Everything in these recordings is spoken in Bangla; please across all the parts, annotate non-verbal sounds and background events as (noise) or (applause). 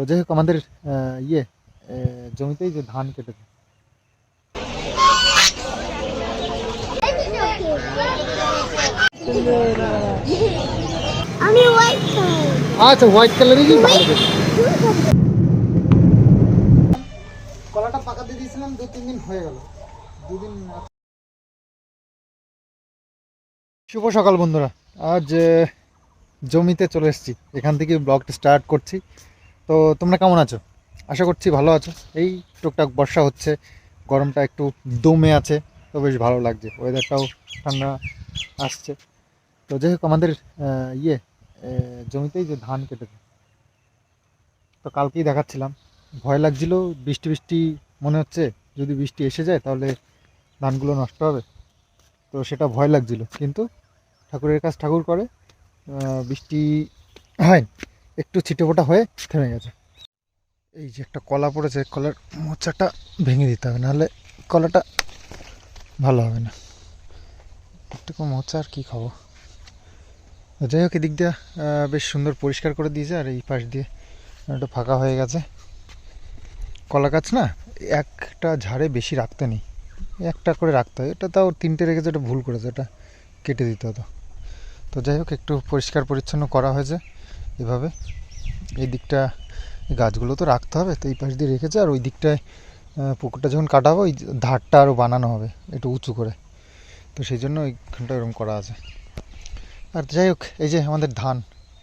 তো যাই হোক আমাদের ইয়ে জমিতেই যে ধান কেটেছে। আমি হোয়াইট কালার আচ্ছা হোয়াইট কালারই ভালো কলাটা পাকা দিয়ে দিয়েছিলাম দু তিন দিন হয়ে গেল। দুদিন শুভ সকাল বন্ধুরা। আজ জমিতে চলে এসেছি। এখান থেকে ব্লগটা স্টার্ট করছি। তো তোমরা কেমন আছো? আশা করছি ভালো আছো। এই টুকটাক বর্ষা হচ্ছে, গরমটা একটু দমে আছে, তো বেশ ভালো লাগছে। ওয়েদারটাও ঠান্ডা আসছে। তো যাই হোক, আমাদের ইয়ে জমিতেই যে ধান কেটেছে, তো কালকেই দেখাচ্ছিলাম। ভয় লাগছিল, বৃষ্টি বৃষ্টি মনে হচ্ছে, যদি বৃষ্টি এসে যায় তাহলে ধানগুলো নষ্ট হবে। তো সেটা ভয় লাগছিল। কিন্তু ঠাকুরের কাজ ঠাকুর করে বৃষ্টি হয়। একটু ছিটেফোঁটা হয়ে থেমে গেছে। এই যে একটা কলা পড়েছে কলার মোচাটা ভেঙে দিতে হবে, নাহলে কলাটা ভালো হবে না। একটু মোচা আর কী খাব। যাই হোক, এদিক দিয়ে বেশ সুন্দর পরিষ্কার করে দিয়েছে, আর এই পাশ দিয়ে একটু ফাঁকা হয়ে গেছে। কলা গাছ না, একটা ঝাড়ে বেশি রাখতে নেই। একটা করে রাখতে হয়, এটা তাও তিনটে রেখেছে ওটা ভুল করেছে ওটা কেটে দিতে হতো। তো যাই হোক, একটু পরিষ্কার পরিচ্ছন্ন করা হয়েছে এভাবে। এই দিকটা গাছগুলো তো রাখতে হবে, তো এই পাশ দিয়ে রেখেছে আর ওই দিকটায় পুকুরটা যখন কাটাবো, ওই ধারটা আরও বানানো হবে একটু উঁচু করে। তো সেই জন্য ওইখানটা এরকম করা আছে। আর যাই হোক, এই যে আমাদের ধান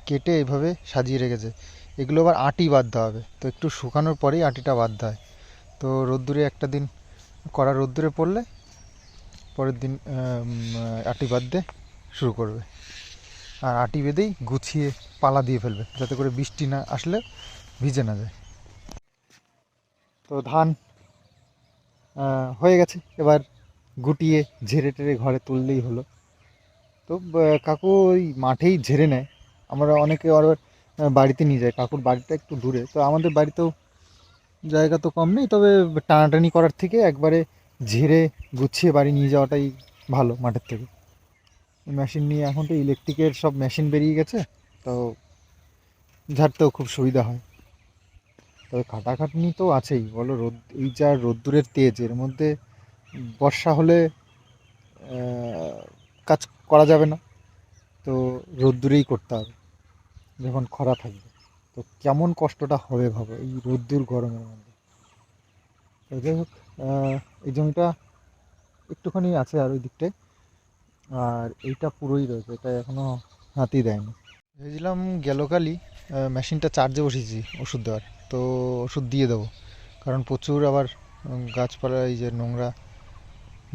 কেটে এইভাবে সাজিয়ে রেখেছে, এগুলো আবার আটি বাঁধতে হবে, তো একটু শুকানোর পরেই আটিটা বাঁধতে হয়। তো রোদ্দুরে একটা দিন কড়া রোদ্দুরে পড়লে, পরের দিন আটি বাঁধতে শুরু করবে। আর আটি বেঁধেই গুছিয়ে পালা দিয়ে ফেলবে, যাতে করে বৃষ্টি না আসলে ভিজে না যায়। তো ধান হয়ে গেছে। এবার গুটিয়ে ঝেড়ে টেরে ঘরে তুললেই হলো। তো কাকু ওই মাঠেই ঝেড়ে নেয়। আমরা অনেকে আবার বাড়িতে নিয়ে যাই। কাকুর বাড়িটা একটু দূরে। তো আমাদের বাড়িতেও জায়গা তো কম নেই, তবে টানাটানি করার থেকে একবারে ঝেড়ে গুছিয়ে বাড়ি নিয়ে যাওয়াটাই ভালো মাঠের থেকে। মেশিন নিয়ে এখন তো ইলেকট্রিকের সব মেশিন বেরিয়ে গেছে, তো ঝাড়তেও খুব সুবিধা হয়। তবে খাটাখাটনি তো আছেই, বলো রোদ, এই যা রোদ্দুরের তেজ, এর মধ্যে বর্ষা হলে কাজ করা যাবে না। তো রোদ্দুরেই করতে হবে, যখন খরা থাকবে। তো কেমন কষ্টটা হবে ভাবো, এই রোদ্দুর গরমের মধ্যে। তো যাই হোক এই জমিটা একটুখানি আছে আর ওই দিকটায়। আর এইটা পুরোই রয়েছে, এটা এখনও হাতি দেয়নি। ভেবেছিলাম গেল কালই মেশিনটা চার্জে বসিয়েছি ওষুধ দেওয়ার, তো ওষুধ দিয়ে দেবো। কারণ প্রচুর আবার গাছপালা, এই যে নোংরা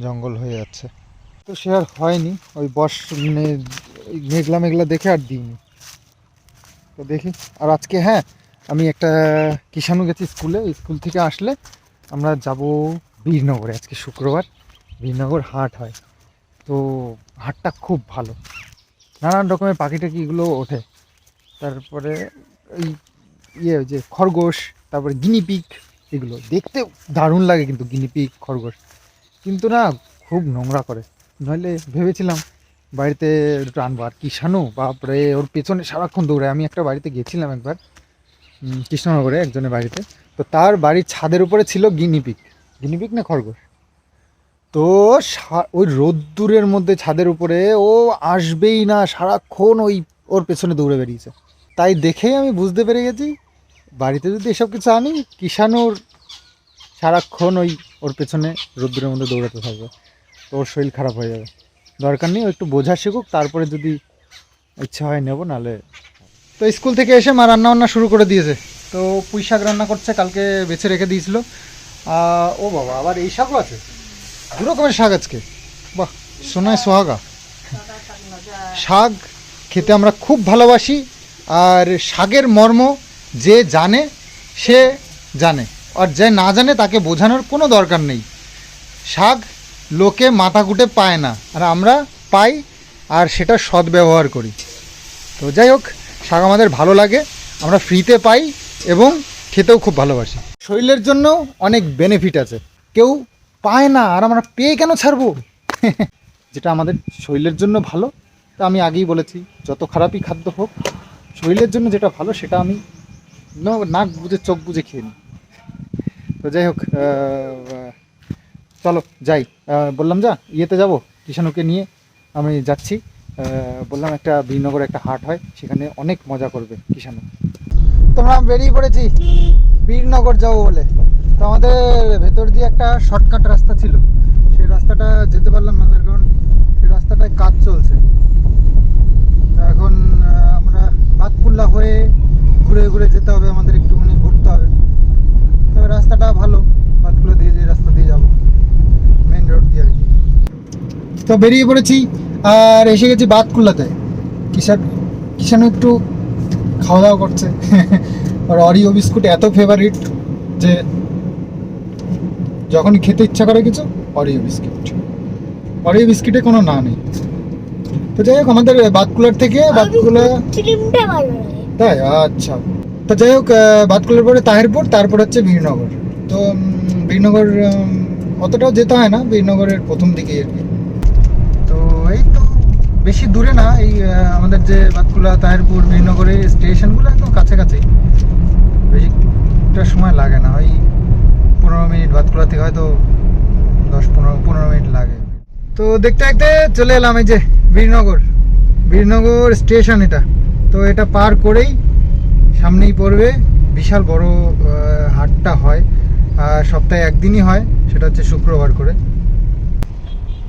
জঙ্গল হয়ে যাচ্ছে। তো সে আর হয়নি, ওই বস মানে মেঘলা মেঘলা দেখে আর দিইনি। তো দেখি, আর আজকে হ্যাঁ আমি একটা কিষাণু গেছি স্কুলে স্কুল থেকে আসলে আমরা যাব বীরনগরে, আজকে শুক্রবার। বীরনগর হাট হয়। তো হাটটা খুব ভালো। নানান রকমের পাখি টাকিগুলো ওঠে। তারপরে এই ইয়ে যে খরগোশ, তারপরে গিনিপিক এগুলো। দেখতে দারুণ লাগে কিন্তু গিনিপিক খরগোশ। কিন্তু না, খুব নোংরা করে। নইলে ভেবেছিলাম বাড়িতে দুটো আনব। আর কিষাণু, বাপরে, ওর পেছনে সারাক্ষণ দৌড়ায়। আমি একটা বাড়িতে গেছিলাম একবার কৃষ্ণনগরে, একজনের বাড়িতে। তো তার বাড়ির ছাদের উপরে ছিল গিনিপিক গিনিপিক না খরগোশ? তো ওই রোদ্দুরের মধ্যে ছাদের উপরে ও আসবেই না, সারাক্ষণ ওই ওর পেছনে দৌড়ে বেরিয়েছে তাই দেখেই আমি বুঝতে পেরে গেছি, বাড়িতে যদি এসব কিছু আনি, কিষাণুর সারাক্ষণ ওই ওর পেছনে রোদ্দুরের মধ্যে দৌড়াতে থাকবে। তো ওর শরীর খারাপ হয়ে যাবে। দরকার নেই একটু বোঝা শিখুক, তারপরে যদি ইচ্ছা হয় নেব, নাহলে তো স্কুল থেকে এসে মা রান্না বান্না শুরু করে দিয়েছে। তো পুঁই শাক রান্না করছে, কালকে বেছে রেখে দিয়েছিল। ও বাবা, আবার এই শাকও আছে? দু রকমের শাক আজকে। বাহ, সোনায় সোহাগা। শাক খেতে আমরা খুব ভালোবাসি, আর শাকের মর্ম যে জানে, সে জানে। আর যে না জানে, তাকে বোঝানোর কোনো দরকার নেই। শাক লোকে মাথা কুটে পায় না, আর আমরা পাই, আর সেটা সদ্ব্যবহার করি। তো যাই হোক, শাক আমাদের ভালো লাগে, আমরা ফ্রিতে পাই এবং খেতেও খুব ভালোবাসি। শরীরের জন্য অনেক বেনিফিট আছে। কেউ পায় না, আর আমরা পেয়ে কেন ছাড়বো? যেটা আমাদের শরীরের জন্য ভালো, তা আমি আগেই বলেছি, যত খারাপই খাদ্য হোক, শরীরের জন্য যেটা ভালো, সেটা আমি নাক বুঝে চোখ বুঝে খেয়ে নিই। তো যাই হোক চলো, যাই। বললাম যা, ইয়েতে যাব কিষানুকে নিয়ে আমি যাচ্ছি। বললাম একটা বীরনগরে একটা হাট হয়, সেখানে অনেক মজা করবে কিষানু তোমরা বেরিয়ে পড়েছি। বীরনগর যাব বলে। তো আমাদের ভেতর দিয়ে একটা শর্টকাট রাস্তা ছিল। সেই রাস্তাটা যেতে পারলাম না, তার কারণ সেই রাস্তাটায় কাজ চলছে। এখন আমরা বাতকুল্লা হয়ে ঘুরে ঘুরে যেতে হবে, আমাদের একটুখানি ঘুরতে হবে। তো রাস্তাটা ভালো বাতকুল্লা দিয়ে যে রাস্তা দিয়ে যাব। মেন রোড দিয়ে আর কি। তো বেরিয়ে পড়েছি, আর এসে গেছি বাতকুল্লাতে। কিষান কিষানু একটু খাওয়া দাওয়া করছে। (laughs) আর অরিও বিস্কুট এত ফেভারিট যে যখন খেতে ইচ্ছা করে কিছু অরিও বিস্কিট অরিও বিস্কিটে কোনো না নেই। তো যাই হোক আমাদের বাতকুলার থেকে বাতকুলা তাই? আচ্ছা। তো যাই হোক বাতকুলার পরে তাহেরপুর তারপর হচ্ছে বীরনগর। তো বীরনগর অতটাও যেতে হয় না বীরনগরের প্রথম দিকেই আর কি। তো এই তো বেশি দূরে না এই আমাদের যে বাতকুলা তাহেরপুর বীরনগরের স্টেশনগুলো একদম কাছাকাছি বেশিটা সময় লাগে না ওই পনেরো মিনিট বাতকুলা থেকে হয়তো দশ পনেরো পনেরো মিনিট লাগে। তো দেখতে দেখতে চলে এলাম এই যে বীরনগর বীরনগর স্টেশন এটা। তো এটা পার করেই সামনেই পড়বে। বিশাল বড় হাটটা হয়। আর সপ্তাহে একদিনই হয়। সেটা হচ্ছে শুক্রবার করে।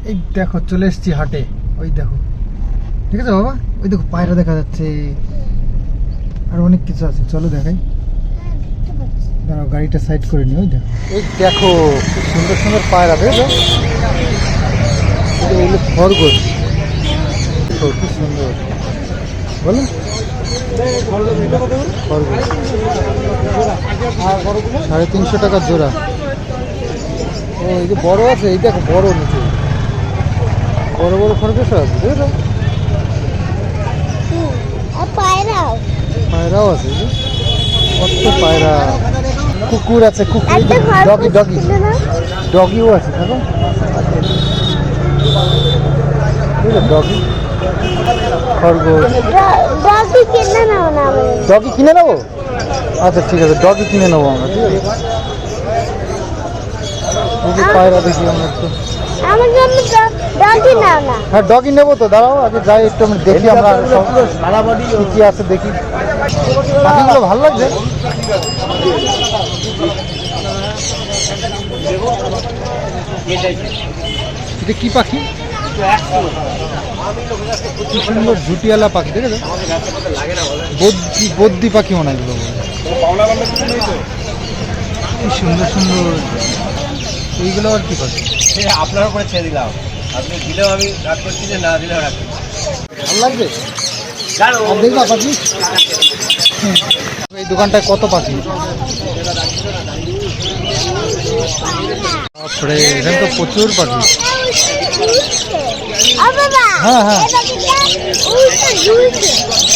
এই দেখো, চলে এসছি হাটে। ওই দেখো। ঠিক আছে বাবা? ওই দেখো, পায়রা দেখা যাচ্ছে। আর অনেক কিছু আছে। চলো দেখাই। দাঁড়াও গাড়িটা সাইড করে নি ওই দেখো। এই দেখো খুব সুন্দর সুন্দর পায়রা দেখো এটা হলো খরগোশ। দেখো, কি সুন্দর। বলুন খরগোশ। সাড়ে তিনশো টাকা জোড়া। ও এই যে বড় আছে এই দেখো বড় নিচে। বড় বড় খরগোশ আছে বুঝলো আর পায়রাও। পায়রাও আছে যে। কত পায়রা? কুকুর আছে কুকুর। ডগি ডগি ডগিও আছে দেখো। ডগি খরগোশ। ডগি কিনে নেব? আচ্ছা ঠিক আছে ডগি কিনে নেব আমরা ঠিক আছে। পায়রা দেখি আমরা একটু। হ্যাঁ ডগি নেব তো দাঁড়াও আগে যাই একটু আমি দেখি আমরা কি আছে দেখি। পাখিগুলো ভালো লাগছে? এটা কি পাখি? কি সুন্দর ঝুটিয়ালা পাখি দেখেছ? বদ্যি বদ্যি পাখি মনে হয় কি সুন্দর সুন্দর। এইগুলো আর কি পাখি? আপনার উপরে ছেড়ে দিলাম। আপনি দিলেও আমি রাগ করছি যে না দিলেও রাগ করছি। ভালো লাগবে? আর দেখবা পাখি। এই দোকানটায় কত পাখি? বাপরে এখানে তো প্রচুর পাখি। হ্যাঁ, হ্যাঁ।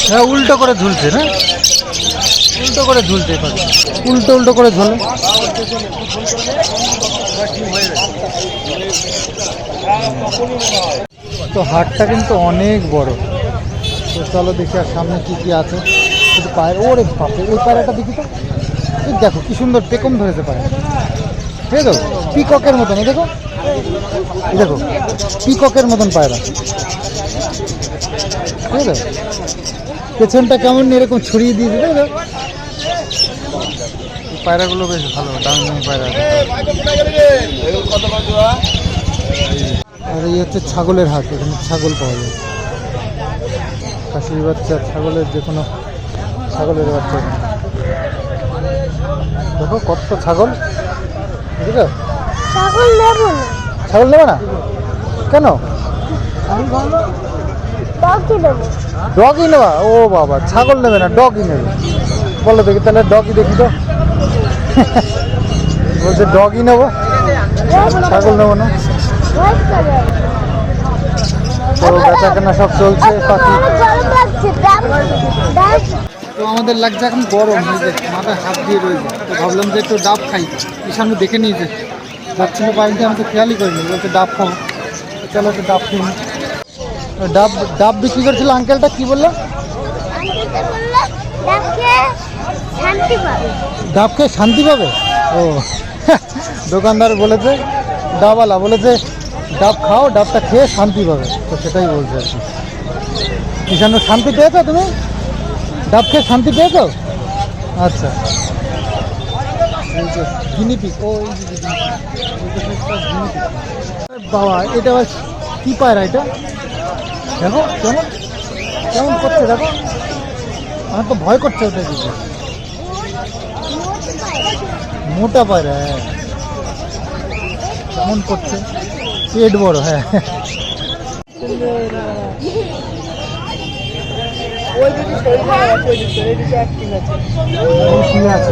হ্যাঁ উল্টো করে ঝুলছে না? উল্টো করে ঝুলছে পাখি। উল্টো উল্টো করে ঝোলে। তো হাটটা কিন্তু অনেক বড়। তো চলো দেখি আর সামনে কি কি আছে। পায়ের ওরে বাপরে ওই পায়রাটা দেখি তো। দেখো কি সুন্দর টেকম ধরেছে পায়রা ঠিক আছে পিককের মতন এই দেখো। এই দেখো পিককের মতন পায়রা। ঠিক আছে পেছনটা কেমন এরকম ছড়িয়ে দিয়ে এই পায়রাগুলো বেশ ভালো দামি দামি পায়রা। আর এই হচ্ছে ছাগলের হাট এখানে ছাগল পাওয়া যায়। খাসির বাচ্চা ছাগলের যে কোনো ছাগলের বাচ্চা। দেখো কত ছাগল? বুঝলে? ছাগল নেব না। ছাগল নেবে না? কেন? ডগি নেব। ডগই নেবা? ও বাবা ছাগল নেবে না ডগই নেবে। বলো দেখি তাহলে ডগই দেখি তো। (laughs) বলছে ডগই নেব? ছাগল নেব না? তো বেচা কেনা সব চলছে পাখি। আমাদের লাগছে এখন গরম মাথায় হাত দিয়ে রয়েছে। তো ভাবলাম যে একটু ডাব খাই। ঈশানু দেখে নিয়েছে। যাচ্ছিল বাড়িতে আমি তো খেয়ালই করিনি। বলছে ডাব তো চলো একটু ডাব খেয়ে ডাব ডাব বিক্রি করছিল আঙ্কেলটা কি বলল? ডাব খেয়ে শান্তি পাবে। ও দোকানদার বলেছে ডাবালা বলেছে ডাব খাও ডাবটা খেয়ে শান্তি পাবে। তো সেটাই বলছে আর কি। কিষানু শান্তি পেয়েছ তুমি? ডাব খেয়ে শান্তি পেয়েছ? আচ্ছা। বাবা, এটা আবার কি পায়রা এটা? দেখো কেমন কেমন করছে, দেখো। আমার তো ভয় করছে ওটা দিকে মোটা পায়রা হ্যাঁ। কেমন করছে? পেট বড় হ্যাঁ। আছে?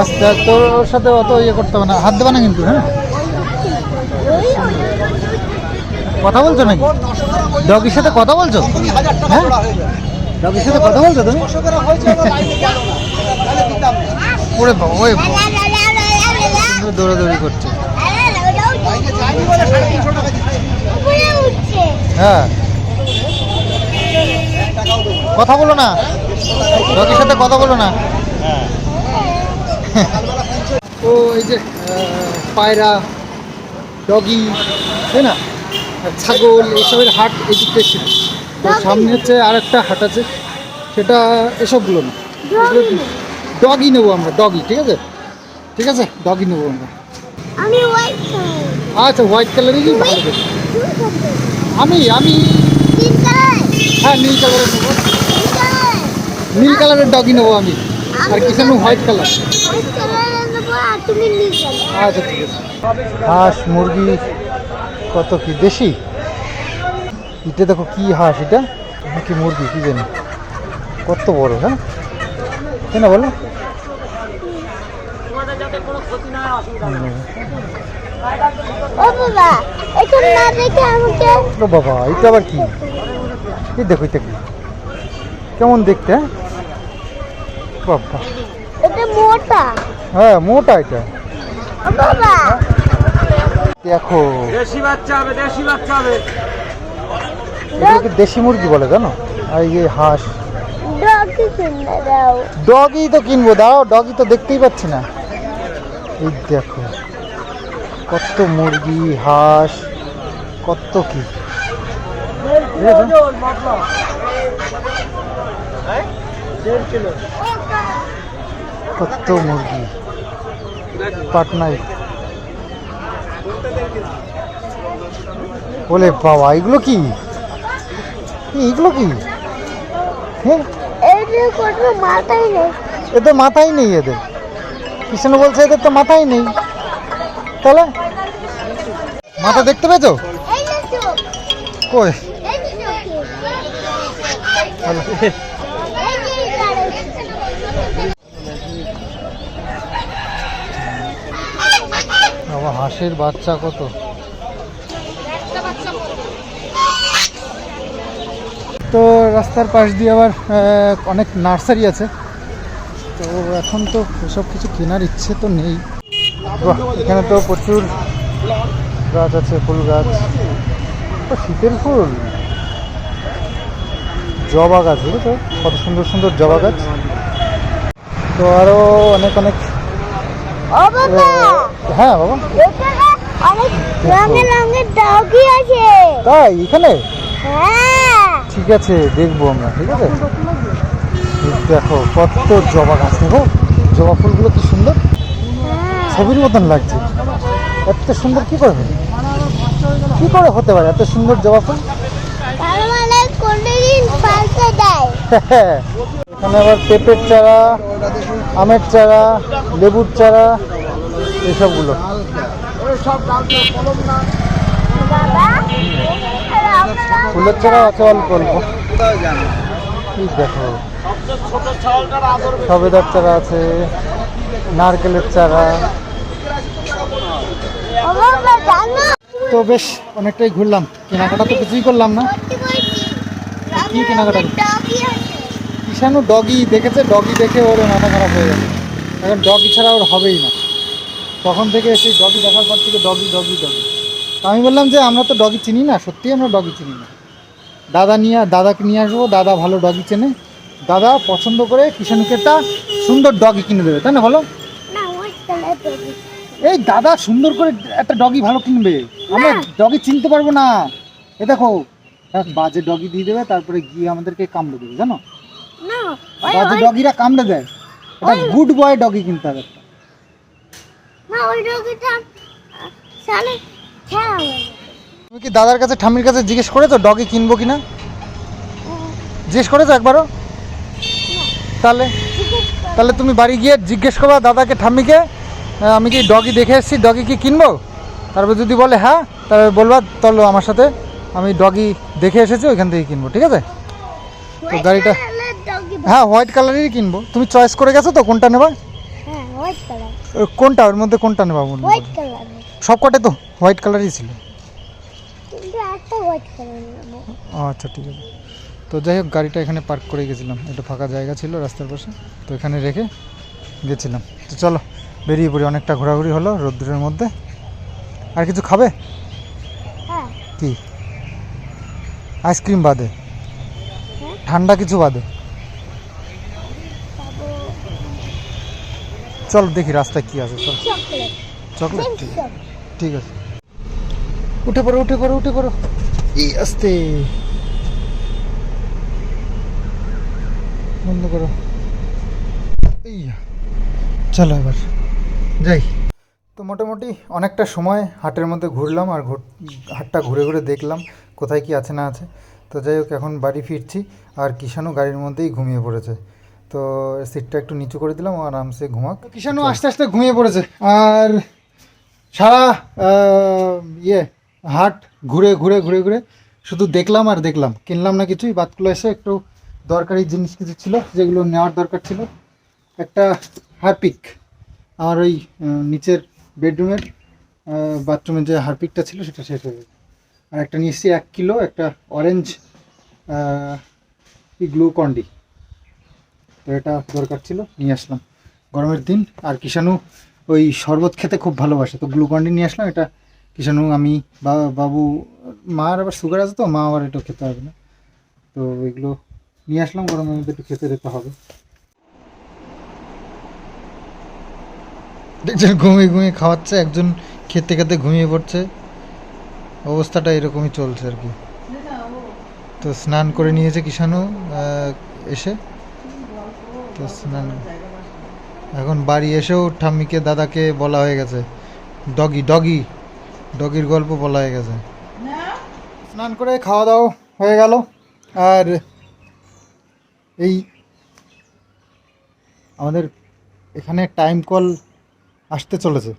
আস্তে আস্তে ওর সাথে অত ইয়ে করতে হবে না। হাত দেবে না কিন্তু হ্যাঁ? কথা বলছো নাকি? ডগির সাথে কথা বলছো? হ্যাঁ? ডগির সাথে কথা বলছো তুমি? ওরে বাবা ওরে বাবা, দৌড়াদৌড়ি করছে। হ্যাঁ। কথা বলো না। ডগির সাথে কথা বলো না। ও এই যে পায়রা ডগি তাই না? ছাগল এসবের হাট এদিকে ছিল। তো সামনে হচ্ছে আর একটা হাট আছে। সেটা এসবগুলো না। ডগি নেব আমরা ডগি ঠিক আছে? ঠিক আছে ডগি নেব আমরা। আমি হোয়াইট আচ্ছা হোয়াইট কালারই ভালো। দেখি আমি আমি হ্যাঁ নীল কালারের নেব। কালার নীল কালারের ডগি নেব আমি। আর কিষানু হোয়াইট কালার হোয়াইট কালার নেব আর তুমি নীল কালার আচ্ছা ঠিক আছে। হাঁস মুরগি কত কি? দেশি? এটা দেখো কি হাঁস এটা? নাকি মুরগি? কি জানি। কত বড় হ্যাঁ? তাই না বলো? ও বাবা এটা না দেখে আমাকে ও বাবা এটা আবার কি? এই দেখো এটা কি? কেমন দেখতে হ্যাঁ বাবা এটা মোটা হ্যাঁ মোটা এটা বাবা দেখো দেশি বাচ্চা হবে দেশি বাচ্চা হবে এগুলোকে দেশি মুরগি বলে জানো আর এই হাঁস ডগি কিনে দাও ডগই তো কিনবো দাও ডগি তো দেখতেই পাচ্ছি না এই দেখো কত মুরগি হাঁস কত কি? কত মুরগি? পাটনাই বলে বাবা এগুলো কি? এইগুলো কি? হ্যাঁ? এদের মাথাই নেই। এদের মাথাই নেই এদের। কৃষ্ণ বলছে এদের তো মাথাই নেই। তাহলে? মাথা দেখতে পেয়েছ? কই এই যে চোখে হ্যালো। এই যে কালো বাবা হাঁসের বাচ্চা কত? তো রাস্তার পাশ দিয়ে আবার অনেক নার্সারি আছে। তো এখন তো এসব কিছু কেনার ইচ্ছে তো নেই। এখানে তো প্রচুর গাছ আছে, ফুল গাছ। শীতের ফুল? জবা গাছ, বুঝেছ? কত সুন্দর সুন্দর জবা গাছ। তো আরও অনেক অনেক হ্যাঁ বাবা। অনেক রঙের রঙের ডগি আছে। তাই এখানে? হ্যাঁ। ঠিক আছে দেখব আমরা ঠিক আছে? দেখো কত জবা গাছ দেখো? জবা ফুলগুলো কি সুন্দর? হ্যাঁ। ছবির মতন লাগছে। এত সুন্দর কি করে হবে? কি করে হতে পারে এত সুন্দর জবা ফুল? মানে দেয়। এখানে আবার পেঁপের চারা আমের চারা লেবুর চারা এসবগুলো। ফুলের চারা আছে অল্প অল্প। এই দেখো সবেদার চারা আছে, নারকেলের চারা। তো বেশ, অনেকটাই ঘুরলাম। কেনাকাটা তো কিছুই করলাম না। কি কেনাকাটা? ঈশানু ডগি দেখেছে? ডগি দেখে ওর মাথা খারাপ হয়ে গেছে। এখন ডগি ছাড়া ওর হবেই না। তখন থেকে সেই ডগি দেখার পর থেকে ডগি ডগি ডগি। আমি বললাম যে আমরা তো ডগি চিনি না সত্যিই আমরা ডগি চিনি না। দাদা নিয়ে দাদাকে নিয়ে আসব দাদা ভালো ডগি চেনে। দাদা পছন্দ করে কিষানুকে একটা সুন্দর ডগি কিনে দেবে তাই না ডগি। এই দাদা সুন্দর করে একটা ডগি ভালো কিনবে। আমরা ডগি চিনতে পারব না। এ দেখো বাজে ডগি দিয়ে দেবে তারপরে গিয়ে আমাদেরকে কামড়ে দেবে জানো? না বাজে ডগিরা কামড়ে দেয়। এটা গুড বয় ডগি কিনতে হবে একটা। না ওই ডগিটা সালে খেলা তুমি কি দাদার কাছে ঠাম্মির কাছে জিজ্ঞেস করেছ ডগি কিনবো কিনা? জিজ্ঞেস করেছ একবারও? তাহলে তাহলে তুমি বাড়ি গিয়ে জিজ্ঞেস করবা দাদাকে ঠাম্মিকে আমি কি ডগি দেখে এসেছি ডগি কি কিনবো? তারপর যদি বলে হ্যাঁ তাহলে বলবা চলো আমার সাথে আমি ডগি দেখে এসেছি ওইখান থেকে কিনবো ঠিক আছে? তো গাড়িটা- হ্যাঁ হোয়াইট কালারেরই কিনবো। তুমি চয়েস করে গেছো তো কোনটা নেবা হ্যাঁ হোয়াইট কালার ও, কোনটা? ওর মধ্যে কোনটা নেবা বলুন? হোয়াইট কালারের সব কটাই তো? হোয়াইট কালারই ছিল। কালার আচ্ছা ঠিক আছে। তো যাই হোক গাড়িটা এখানে পার্ক করে গেছিলাম। একটা ফাঁকা জায়গা ছিল রাস্তার পাশে। তো এখানে রেখে গেছিলাম। তো চলো বেরিয়ে পড়ি। অনেকটা ঘোরাঘুরি হলো রোদ্দুরের মধ্যে। আর কিছু খাবে? হ্যাঁ। কি? আইসক্রিম বাদে। হ্যাঁ। ঠান্ডা কিছু বাদে খাব চল দেখি রাস্তায় কি আছে চল। চকলেট। ঠিক আছে। উঠে পড়ো উঠে পড়ো উঠে পড়ো। এই আস্তে। বন্ধ করো। চলো এবার। যাই। তো মোটামুটি অনেকটা সময় হাটের মধ্যে ঘুরলাম আর হাটটা ঘুরে ঘুরে দেখলাম কোথায় কি আছে না আছে। তো যাই হোক এখন বাড়ি ফিরছি আর কিষানও গাড়ির মধ্যেই ঘুমিয়ে পড়েছে। তো সিটটা একটু নিচু করে দিলাম আরামসে ঘুমাক। কিষানও আস্তে আস্তে ঘুমিয়ে পড়েছে। আর সারা ইয়ে হাট ঘুরে ঘুরে ঘুরে ঘুরে শুধু দেখলাম আর দেখলাম। কিনলাম না কিছুই বাদগুলো এসে একটু দরকারি জিনিস কিছু ছিল যেগুলো নেওয়ার দরকার ছিল। একটা হারপিক আমার ওই নিচের বেডরুমের বাথরুমের যে হারপিকটা ছিল সেটা শেষ হয়ে গেছে। আর একটা নিয়ে এসেছি এক কিলো একটা অরেঞ্জ গ্লুকন্ডি। তো এটা দরকার ছিল নিয়ে আসলাম। গরমের দিন আর কিষানু ওই শরবত খেতে খুব ভালোবাসে তো গ্লুকন্ডি নিয়ে আসলাম এটা কিষানু আমি বাবু মার আবার সুগার আছে তো মা আবার এটা খেতে হবে না। তো এগুলো নিয়ে আসলাম গরমের মধ্যে একটু খেতে দিতে হবে। দেখছেন ঘুমিয়ে ঘুমিয়ে খাওয়াচ্ছে একজন খেতে খেতে ঘুমিয়ে পড়ছে। অবস্থাটা এরকমই চলছে আর কি। তো স্নান করে নিয়েছে আহ, এসে এখন বাড়ি এসেও ঠাম্মিকে, দাদাকে বলা হয়ে গেছে। ডগি ডগি, ডগির গল্প বলা হয়ে গেছে। স্নান করে খাওয়া দাওয়া হয়ে গেল। আর এই আমাদের এখানে টাইম কল আসতে চলেছে।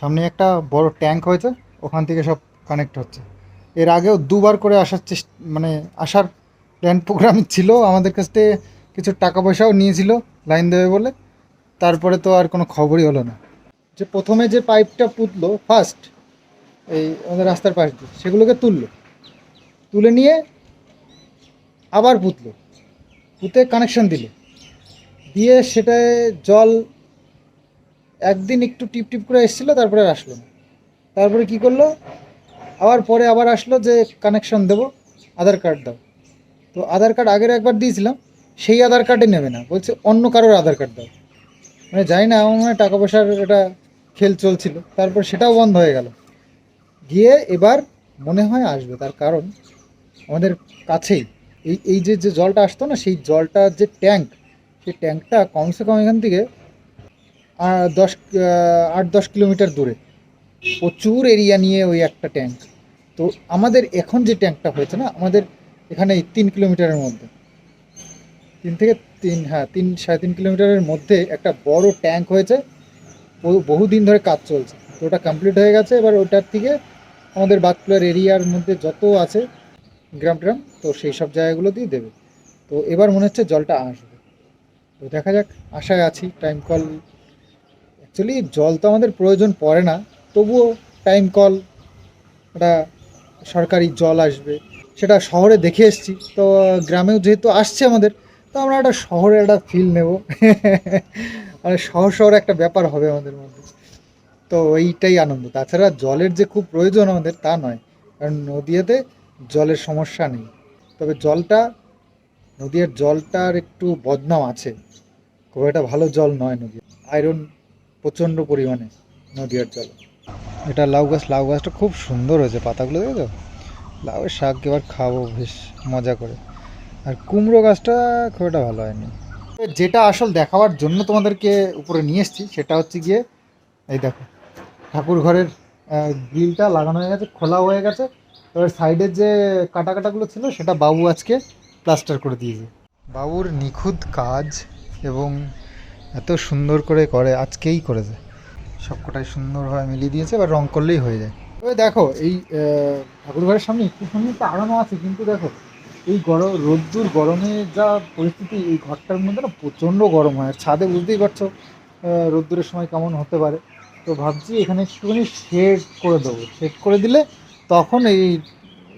সামনে একটা বড় ট্যাঙ্ক হয়েছে, ওখান থেকে সব কানেক্ট হচ্ছে। এর আগেও দুবার করে আসার চেষ্টা মানে আসার প্ল্যান প্রোগ্রাম ছিল আমাদের কাছ কিছু টাকা পয়সাও নিয়েছিল, লাইন দেবে বলে। তারপরে তো আর কোনো খবরই হলো না। যে প্রথমে যে পাইপটা পুতলো ফার্স্ট এই আমাদের রাস্তার পাশ দিয়ে, সেগুলোকে তুললো। তুলে নিয়ে আবার পুতলো। পুঁতে কানেকশন দিল। দিয়ে সেটায় জল একদিন একটু টিপ টিপ করে এসেছিল, তারপরে আসলো না। তারপরে কি করল? আবার পরে আবার আসলো যে কানেকশন দেবো, আধার কার্ড দাও। তো আধার কার্ড আগের একবার দিয়েছিলাম সেই আধার কার্ডে নেবে না। বলছে, অন্য কারোর আধার কার্ড দাও। মানে যাই না আমার মনে টাকা পয়সার এটা খেল চলছিল। তারপর সেটাও বন্ধ হয়ে গেল। গিয়ে এবার মনে হয় আসবে। তার কারণ আমাদের কাছেই। এই এই যে যে জলটা আসতো না, সেই জলটা যে ট্যাঙ্ক, সেই ট্যাঙ্কটা কমসে কম এখান থেকে দশ আট, দশ কিলোমিটার দূরে। প্রচুর এরিয়া নিয়ে ওই একটা ট্যাঙ্ক। তো আমাদের এখন যে ট্যাঙ্কটা হয়েছে না, আমাদের এখানে তিন কিলোমিটারের মধ্যে। তিন থেকে তিন হ্যাঁ তিন, সাড়ে তিন কিলোমিটারের মধ্যে একটা বড় ট্যাঙ্ক হয়েছে। বহু- বহুদিন ধরে কাজ চলছে। তো ওটা কমপ্লিট হয়ে গেছে। এবার ওটার থেকে আমাদের বাতকুলার এরিয়ার মধ্যে যত আছে, গ্রাম ট্রাম, তো সেই সব জায়গাগুলো দিয়ে দেবে। তো এবার মনে হচ্ছে জলটা আসবে। তো দেখা যাক, আশায় আছি টাইম কল অ্যাকচুয়ালি জল তো আমাদের প্রয়োজন পড়ে না। তবুও টাইম কল একটা সরকারি জল আসবে। সেটা শহরে দেখে এসেছি। তো গ্রামেও যেহেতু আসছে আমাদের তো আমরা একটা শহরে একটা ফিল নেব। মানে শহর শহর একটা ব্যাপার হবে আমাদের মধ্যে। তো এইটাই আনন্দ। তাছাড়া জলের যে খুব প্রয়োজন আমাদের, তা নয়। কারণ নদীয়াতে জলের সমস্যা নেই। তবে জলটা নদীর জলটার একটু বদনাম আছে। খুব একটা ভালো জল নয় নদী আয়রন প্রচণ্ড পরিমাণে নদীয়ার জল। এটা লাউ গাছ, লাউ গাছটা খুব সুন্দর হয়েছে পাতাগুলো দেখো লাউয়ের শাক এবার খাব, বেশ মজা করে। আর কুমড়ো গাছটা খুব একটা ভালো হয়নি। যেটা আসল দেখাবার জন্য তোমাদেরকে উপরে নিয়ে এসেছি, সেটা হচ্ছে গিয়ে, এই দেখো, ঠাকুর ঘরের গ্রিলটা লাগানো হয়ে গেছে, খোলা হয়ে গেছে। এবার সাইডের যে কাটা কাটাগুলো ছিল, সেটা বাবু আজকে প্লাস্টার করে দিয়েছে। বাবুর নিখুঁত কাজ এবং এত সুন্দর করে করে, আজকেই করেছে। সবকটাই সুন্দরভাবে মিলিয়ে দিয়েছে, এবার রং করলেই হয়ে যায়। তবে দেখো, এই ঠাকুর ঘরের সামনে একটুখানি তো আরামও আছে, কিন্তু দেখো এই গরম, রোদ্দুর গরমে যা পরিস্থিতি, এই ঘরটার মধ্যে না প্রচণ্ড গরম হয়। ছাদে বুঝতেই পারছ রোদ্দুরের সময় কেমন হতে পারে। তো ভাবছি এখানে একটুখানি শেড করে দেবো। শেড করে দিলে তখন এই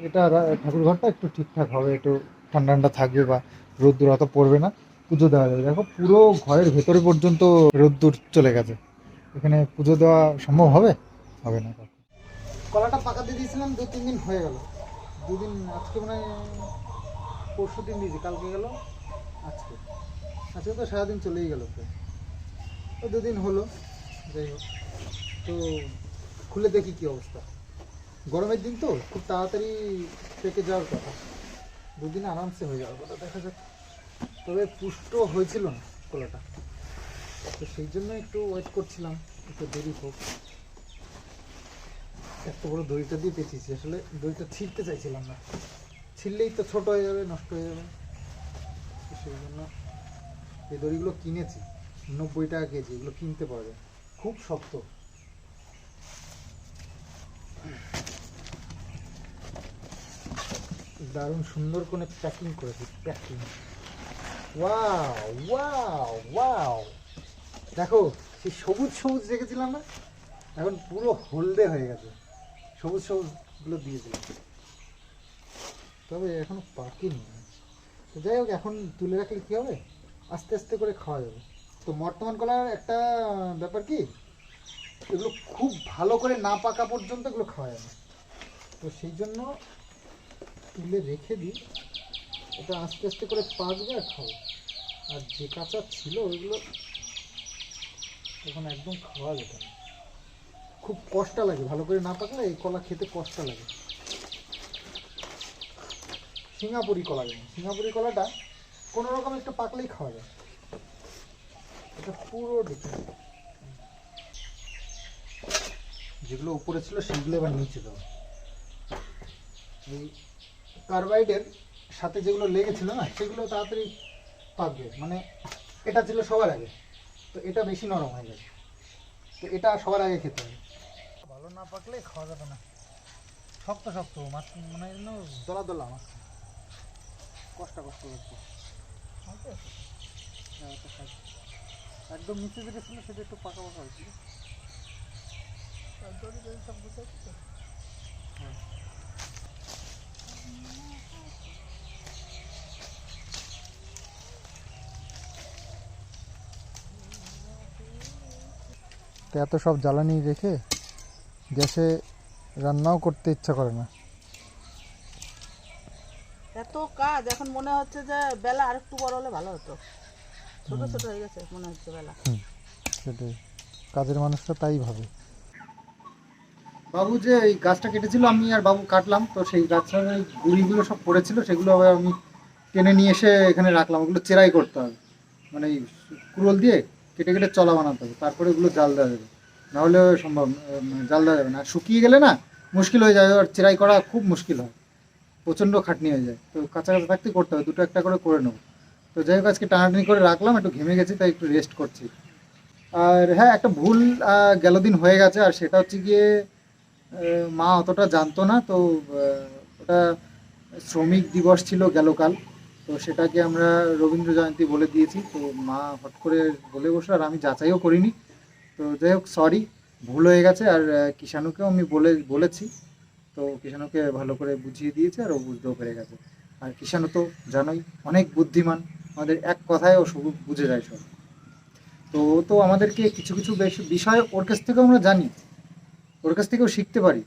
এটা রা- ঠাকুর ঘরটা একটু ঠিকঠাক হবে, একটু ঠান্ডা ঠান্ডা থাকবে বা রোদ্দুর অত পড়বে না। পুজো দেওয়া যাবে। দেখো, পুরো ঘরের ভেতরে পর্যন্ত রোদ্দুর চলে গেছে। এখানে পুজো দেওয়া সম্ভব হবে? হবে না। কলাটা পাকা দিয়ে দিয়েছিলাম দু তিন দিন হয়ে গেল। দুদিন আজকে মনে হয় পরশু দিন দিয়েছি, কালকে গেল, আজকে। আজকে তো সারাদিন চলেই গেল তো দুদিন হলো, যাই হোক। তো খুলে দেখি কি অবস্থা। গরমের দিন তো, খুব তাড়াতাড়ি পেকে যাওয়ার কথা। দুদিন আরামসে হয়ে যাওয়ার কথা, দেখা যাক। তবে পুষ্ট হয়েছিল না কলাটা। তো সেই জন্য একটু ওয়েট করছিলাম, একটু দেরি হোক। এত বড় দড়িটা দিয়ে পেঁচিয়েছি, আসলে দড়িটা ছিঁড়তে চাইছিলাম না। ছিঁড়লেই তো ছোট হয়ে যাবে, নষ্ট হয়ে যাবে। সেই জন্য এই দড়িগুলো কিনেছি, নব্বই টাকা কেজি, এগুলো কিনতে পারবে খুব শক্ত। দারুণ সুন্দর করে প্যাকিং করেছি, প্যাকিং। Wow wow wow. দেখো, সেই সবুজ সবুজ রেখেছিলাম না? এখন পুরো হলদে হয়ে গেছে। সবুজ সবুজগুলো দিয়ে দিলাম তবে এখনও পাকেনি তো যাই হোক, এখন তুলে রাখলে কী হবে? আস্তে আস্তে করে খাওয়া যাবে। তো বর্তমান কলার একটা ব্যাপার কি? এগুলো খুব ভালো করে না পাকা পর্যন্ত এগুলো খাওয়া যাবে তো সেই জন্য তুলে রেখে দিই। এটা আস্তে আস্তে করে পাকবে আর খাব। আর যে কাঁচা ছিল ওইগুলো এখন একদম খাওয়া যেত না। খুব কষ্ট লাগে, ভালো করে না পাকলে এই কলা খেতে কষ্ট লাগে। সিঙ্গাপুরি কলা যেমন সিঙ্গাপুরি কলাটা কোনো রকম একটু পাকলেই খাওয়া যায়। এটা পুরো যেগুলো উপরে ছিল সেগুলো এবার নিচে দেবো। এই কার্বাইডের সাথে যেগুলো লেগেছিল না, সেগুলো তাড়াতাড়ি পাকবে। মানে এটা ছিল সবার আগে। তো এটা বেশি নরম হয়ে গেছে। তো এটা সবার আগে খেতে হবে। ভালো না পাকলে খাওয়া যাবে না। শক্ত শক্ত, মাছ মানে দলা দলা মাছ। কষ্ট কষ্ট হচ্ছে হ্যাঁ। একদম নিচে যেটা ছিল সেটা একটু পাকা পাকা হয়েছিল হ্যাঁ। তো এত সব জ্বালানি রেখে গ্যাসে রান্নাও করতে ইচ্ছা করে না। এত কাজ এখন মনে হচ্ছে যে বেলা আরেকটু বড় হলে ভালো হতো। ছোট ছোট হয়ে গেছে মনে হচ্ছে বেলা। সেটাই। কাজের মানুষরা তাই ভাবে। বাবু যে এই গাছটা কেটেছিল আমি আর বাবু কাটলাম তো সেই গাছটার এই গুড়িগুলো সব পড়েছিল সেগুলো আবার আমি টেনে নিয়ে এসে এখানে রাখলাম। ওগুলো চেরাই করতে হবে। মানে এই কুড়োল দিয়ে কেটে কেটে চলা বানাতে হবে। তারপরে ওগুলো জাল দেওয়া যাবে। নাহলে সম্ভব মানে জাল দেওয়া যাবে না। শুকিয়ে গেলে না মুশকিল হয়ে যাবে। আর চেরাই করা খুব মুশকিল হয়। প্রচণ্ড খাটনি হয়ে যায়। তো কাঁচা থাকতে করতে হবে, দুটো একটা করে করে নেব। তো যাই হোক, আজকে টানাটানি করে রাখলাম, একটু ঘেমে গেছি, তাই একটু রেস্ট করছি। আর হ্যাঁ একটা ভুল গেল দিন হয়ে গেছে, আর সেটা হচ্ছে গিয়ে মা অতটা জানতো না, তো ওটা শ্রমিক দিবস ছিল গেল কাল তো সেটাকে আমরা রবীন্দ্র জয়ন্তী বলে দিয়েছি, তো মা হট করে বলে বসল, আর আমি যাচাইও করিনি। তো যাই হোক সরি ভুল হয়ে গেছে, আর কিষাণুকেও আমি বলে, বলেছি। তো কিষাণুকে ভালো করে বুঝিয়ে দিয়েছে আর ও বুঝতেও পেরে গেছে। আর কিষাণু তো জানোই, অনেক বুদ্ধিমান। আমাদের এক কথায় ও সব বুঝে যায় সব। তো তো আমাদেরকে কিছু কিছু বিষয় ওর কাছ থেকেও আমরা জানি। ওর কাছ থেকেও শিখতে পারি।